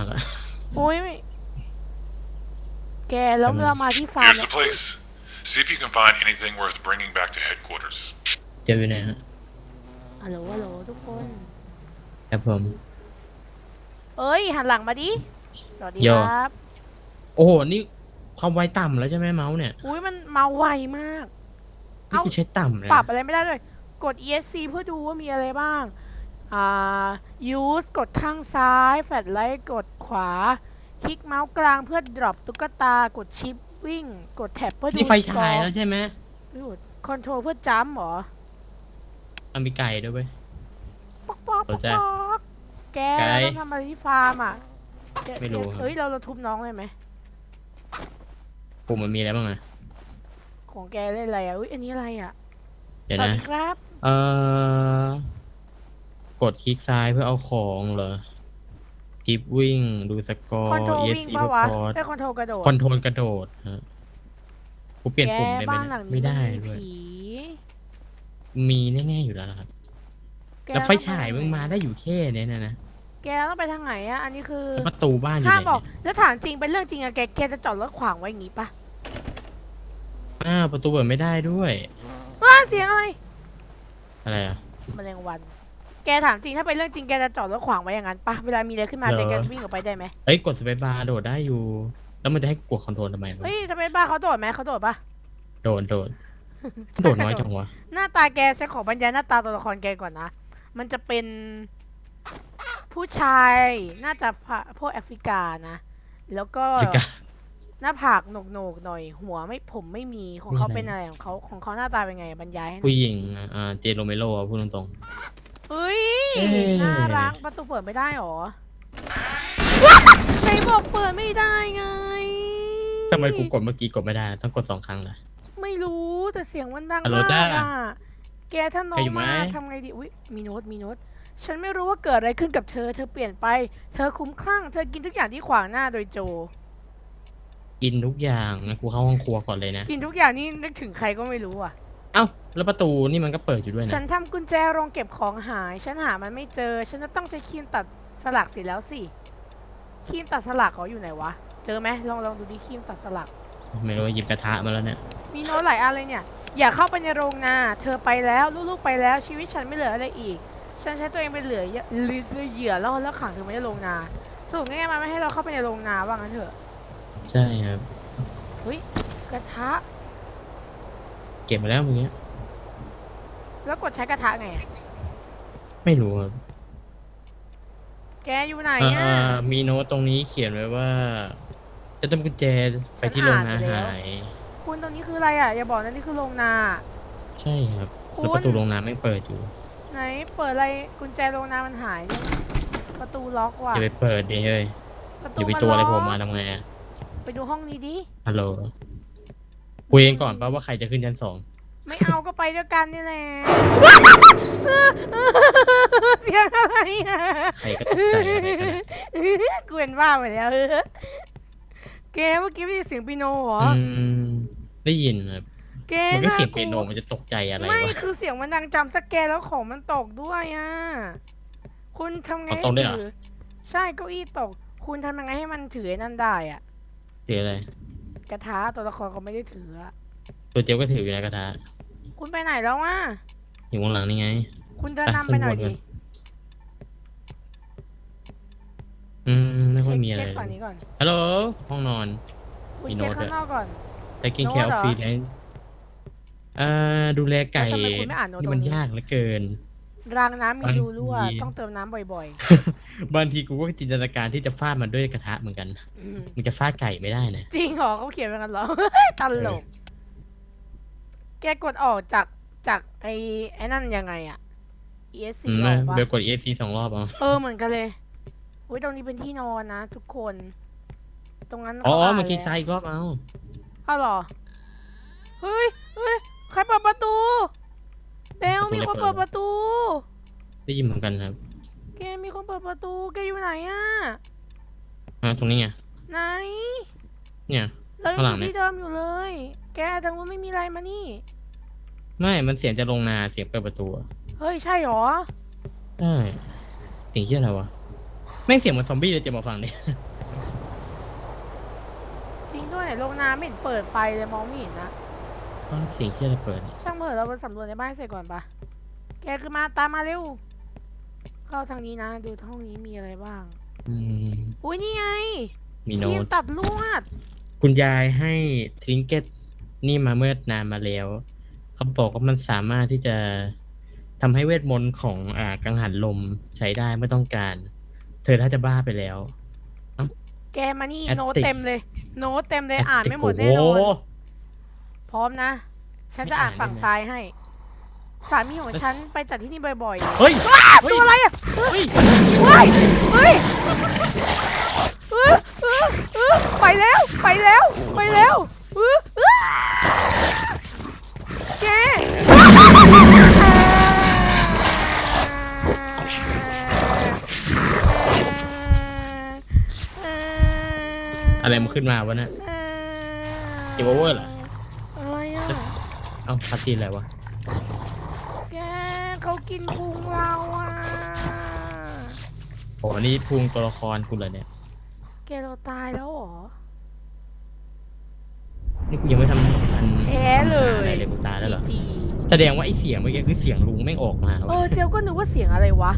ากอะโอ้ยไม่แกแล้วทำไมเรามาที่ฟาร์ม Here's the place. See if you can find anything worth bringing back to headquarters. เจออยู่ไหนฮะฮัลโหลฮัลโหลทุกคน ครับผม เอ้ย หันหลังมาดิ สวัสดีโยครับ โอ้โห นี่ความไวต่ำแล้วใช่ไหมเมาส์เนี่ยอุ้ยมันมาไวมาก นี่เอ้า กูใช้ต่ำเลยปรับอะไรไม่ได้เลย กด ESC เพื่อดูว่ามีอะไรบ้างอ่า use กดข้างซ้าย แฟลชไลท์กดขวา คลิกเมาส์กลางเพื่อ drop ตุ๊กตากดชิปวิ่ง กดแท็บเพื่อดูนี่ไฟสกฉายอร์แล้วใช่ไหมคอนโทรลเพื่อจัมป์เหรอมันมีไก่ด้วยเว้ยป๊อกป๊อกป๊อกเข้าใจป๊อกแกไกด์เราต้องทำอะไรที่ฟาร์มอะแกไม่รู้ครับเฮ้ยเราเราทุบน้องเลยไหมปุ่มมันมีอะไรบ้างอะของแกเล่นอะไรอะอุ้ยอันนี้อะไรอะเดี๋ยวสวัสนะดีครับ เอ่อ กดคลิกซ้ายเพื่อเอาของเหรอกิฟวิ่งดูสกอร์ คอนโทรล ESC วิ่งเพื่ปะอวะพอร์ตได้คอนโทรลกระโดดคอนโทรลกระโดดฮะกูเปลี่ยนแกปุ่มได้ไหมบ้านเนี่ยหลังนี้ไม่ได้นด้วยผีมีแน่ๆอยู่แล้วนะครับ แกแล้วไฟต้องฉายมึงมาได้อยู่แค่เนี้ยนะนะแกต้องไปทางไหนอะอันนี้คือแล้วประตูบ้านอยู่ห้าไหมนบอก เนี่ยแล้วถามจริงเป็นเรื่องจริงอะแกแกจะจอดรถขวางไว้อย่างงี้ปะอ้าวประตูเปิดไม่ได้ด้วย ว้าเสียงอะไรอะไรอะแมลงวัน แกถามจริงถ้าเป็นเรื่องจริงแกจะจอดรถขวางไว้อย่างนั้นปะเวลามีอะไรขึ้นมาเหรอ แกจะวิ่งออกไปได้ไหมเอ้ยกดสเปซบาร์โดดได้อยู่ แล้วมันจะให้กดคอนโทรลทำไมวะเฮ้ยทำไมบ้าเขาโดดไหมเขาโดดปะ โดดโดดโดดน้อยจังวะหน้าตาแกใช้ของบรรยายหน้าตาตัวละครแกก่อนนะ มันจะเป็นผู้ชายน่าจะพะพวกแอฟริกานะ แล้วก็จิกะ หน้าผากโหนกๆหน่อย หัวไม่ผมไม่มีของเขานี่อะไรเป็นอะไรของเขาของเขาหน้าตาเป็นไงบรรยายให้หน่อยผู้หญิงอะอ่าเจโรเมโลอะพูดตรง เฮ้ยเอ๊ะน่ารักประตูเปิดไม่ได้หรอไหนบอกเปิดไม่ได้ไงๆทำไมกูกดเมื่อกี้กดไม่ได้ ต้องกดสองครั้งล่ะไม่รู้แต่เสียงมันดังฮัลโหลมากจ้าอะแกถ้าน้อใครงอยู่ไหม มาทำไงดีอุ้ยมีโน้ตมีโน้ตฉันไม่รู้ว่าเกิดอะไรขึ้นกับเธอ เธอเปลี่ยนไป เธอคุ้มคลั่ง เธอกินทุกอย่างที่ขวางหน้าโดยโจ กินทุกอย่างงั้นกูเข้าห้องครัวก่อนเลยนะ กินทุกอย่างนี่นึกถึงใครก็ไม่รู้อะ เอ้าแล้วประตูนี่มันก็เปิดอยู่ด้วยฉันะนทำกุญแจโรงเก็บของหาย ฉันหามันไม่เจอ ฉันจะต้องใช้ครีมตัดสลักสิแล้วสิครีมตัดสลักเขาอยู่ไหนวะ เจอไหมลองลองดูดิครีมตัดสลัก ไม่รู้ว่าหยิบกระทะมาแล้วเนี่ยมีโน้ตหลายอันเลยเนี่ย อย่าเข้าไปในโรงนา เธอไปแล้วลูกๆไปแล้วชีวิตฉันไม่เหลืออะไรอีก ฉันใช้ตัวเองเป็นเหลือเหยื่อเหยื่อแล้วแล้วขังเธอไว้ในโรงนาสรุปง่ายๆมันไม่ให้เราเข้าไปในโรงนาว่างั้นเถอะ ใช่ครับ กระทะเก็บมาแล้วมึงเนี้ยแล้วกดใช้กระทะไงอะไม่รู้ครับแกอยู่ไหนอ่าอะ อ่ามีโน้ตตรงนี้เขียนไว้ว่า จะต้องกุญแจไปที่โรงอานาหารคุณตรงนี้คืออะไรอะ อย่าบอกนะนี่คือโรงนา ใช่ครับคุแล้วณประตูโรงน้ำไม่เปิดอยู่ไหนเปิดอะไรกุญแจโรงนามันหายเนี่ยประตูล็อกว่ะอย่าไปเปิดดิเฮ้ยประอตูย่าไปมันตัวอะไรล็ผมมาทำไงอะไปดูห้องนี้ดิฮัลโหล คุยกันก่อนป่าว่าใครจะขึ้นชั้นสองไม่เอาก็ไปด้วยกันนี่แหละ เสียงอะไรอะใครก็ตกใจอะไรกันอะกูเป็นบ้าไปแล้วเกมเมื่อกี้ไม่ได้เสียงปีโนเหรอ อืมได้ยินครับเกมันก็เสียงากเปีลัยวโนมันจะตกใจอะไรไม่วะ คือเสียงมันดังจำสแกนแล้วของมันตกด้วยอะ คุณทำไงเอาให้ตกด้วยเหรอ ถือ ใช่เก้าอี้ตก คุณทำยังไงให้มันถือไอ้นั่นได้อะถืออะไร กระทะตัวละครเขาไม่ได้ถืออะตัวเจียวก็ถืออยู่ในกระทะคุณไปไหนแล้วอะอยู่ข้างหลังนี่ไง คุณเดินอะนำไปหน่อยขึ้นบนดิก่อนอืมไม่ค่อยมีอะไรเช็คเลฝั่งยนี้ก่อนฮัลโหลห้องนอนคุณมีเช็คโน้ตข้างนอกก่อน taking โน้ต care of เหรอ free land อ่าดูแลไก่แล้วทำไมคุณไม่อ่านโน้ตนี่มันตรงนี้ยากเหลือเกิน รางน้ำมีบางรูรั่วที ต้องเติมน้ำบ่อยบางทีกูก็จินตนาการที่จะฟาดมันด้วยกระทะเหมือนกัน ๆอืมมึงจะฟาดไก่ไม่ได้นะจริงเหรอเขาเขียนไว้กันเหรอ ตลก แกกดออกจากจากไอ้ไอ้นั่นยังไงอะ ESC อืมออกปะเบลกด ESC สองรอบเอา เออเหมือนกันเลยอุ้ยตรงนี้เป็นที่นอนนะทุกคน ตรงนั้นอ๋อขาาเมื่อกี้แล้วซ้ายอีกรอบเอา เอาเหรอ เฮ้ยเฮ้ยใครเปิดประตูเบล มีคนเปิดประตู ได้ยินเหมือนกันครับ แกมีคนเปิดประตู แกอยู่ไหนอะอ่าตรงนี้ไง ไหน เนี่ย เรายังข้างหลัองยู่เนี่ยที่เดิมอยู่เลย แกทางนู้นไม่มีอะไรมานี่ ไม่ มันเสียงจะลงนา เสียงเปิดประตูอะเฮ้ย ใช่เหรอ ใช่เสียงเหียอะไรวะแม่งเสียงเหมือนซอมบี้เลยเจมมาฟังดิจริงด้วยโรงน้ำไม่เห็นเปิดไฟเลยมองไม่เห็นนะ อ้าวเสียงเชี่ยอะไรเปิดเนี่ยช่างเถอะเราไปสำรวจในบ้านให้เสร็จก่อนปะแกคือมาตามมาเร็ว เข้าทางนี้นะ ดูห้องนี้มีอะไรบ้าง อืมอุ้ยนี่ไงมีคโน้รีมตตัดลวด คุณยายให้ทริงเก็ตนี่มาเมื่อนานมาแล้วเขาบอกว่ามันสามารถที่จะทำให้เวทมนต์ของอ่ากังหันลมใช้ได้ไม่ต้องการ เธอถ้าจะบ้าไปแล้ว แกมานี่ แอดโน้ตติกเต็มเลย โน้ตเต็มเลยอ่านไม่หมดแน่นโอ้อนโห พร้อมนะ ฉันจะไม่อ่าอ่านนฝั่งได้ไหมซ้ายให้ สามีของฉันไปจัดที่นี่บ่อยๆ เฮ้ยตัวอะไรอะเฮ้ย เฮ้ย เฮ้ยเออเออเออไปแล้ว ไปแล้ว ไปแล้วเออเออแกอะไรมันขึ้นมาวะเนี่ยเกมโอเวอร์เหรออะไรอะ เอ้าคาซีนอะไรวะ แกเขากินพุงเราอะ โอ้นี่พุงตัวละครคุณเหรอเนี่ย แกเราตายแล้วเหรอ นี่กูยังไม่ทำทันแพ้เลทำหาอะไรยเลยกูตายแล้วเหรอ จีแสดงว่าไอ้เสียงเมื่อกี้คือเสียงลุงแม่งออกมาเอวะอเจลก็นึกว่าเสียงอะไรวะ